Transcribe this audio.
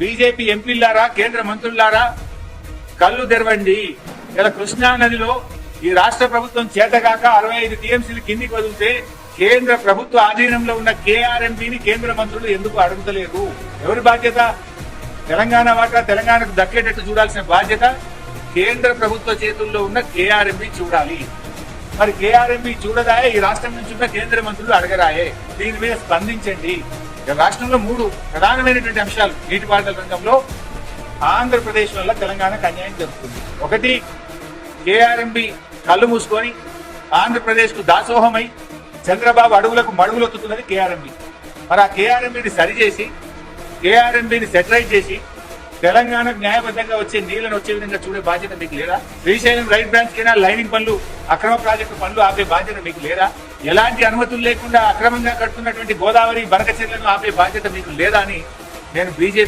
BJP ఎంపీలారా కేంద్ర మంత్రులారా కళ్ళు తెరవండి. ఇలా కృష్ణా నదిలో ఈ రాష్ట్ర ప్రభుత్వం చేతగాక అరవై ఐదు టీఎంసీలు కిందికి వదిలితే కేంద్ర ప్రభుత్వ ఆధీనంలో ఉన్న కేఆర్ఎంపీని కేంద్ర మంత్రులు ఎందుకు అడుగుతలేరు? ఎవరి బాధ్యత? తెలంగాణ వాటా తెలంగాణకు దక్కేటట్టు చూడాల్సిన బాధ్యత కేంద్ర ప్రభుత్వ చేతుల్లో ఉన్న కేఆర్ఎంపీ చూడాలి. మరి కేఆర్ఎంపీ చూడదాయే ఈ రాష్ట్రం నుంచి ఉన్న కేంద్ర మంత్రులు అడగరాయే. దీని మీద స్పందించండి. రాష్ట్రంలో మూడు ప్రధానమైనటువంటి అంశాలు నీటిపారుదల రంగంలో ఆంధ్రప్రదేశ్ వల్ల తెలంగాణకు అన్యాయం జరుగుతుంది. ఒకటి కేఆర్ఎంబి కళ్ళు మూసుకొని ఆంధ్రప్రదేశ్కు దాసోహమై చంద్రబాబు అడుగులకు మడుగులొత్తుతున్నది కేఆర్ఎంబి మరి ఆ కేఆర్ఎంబిని సరిచేసి కేఆర్ఎంబిని సెటరైట్ చేసి తెలంగాణకు న్యాయబద్ధంగా వచ్చే నీళ్ళను వచ్చే విధంగా చూడే బాధ్యత మీకు లేదా? శ్రీశైలం రైట్ బ్రాంచ్ కైనా లైనింగ్ పనులు అక్రమ ప్రాజెక్టు పనులు ఆపే బాధ్యత మీకు లేదా? ఎలాంటి అనుమతులు లేకుండా అక్రమంగా కడుతున్నటువంటి గోదావరి బరకచర్లను ఆపే బాధ్యత మీకు లేదా అని నేను బీజేపీ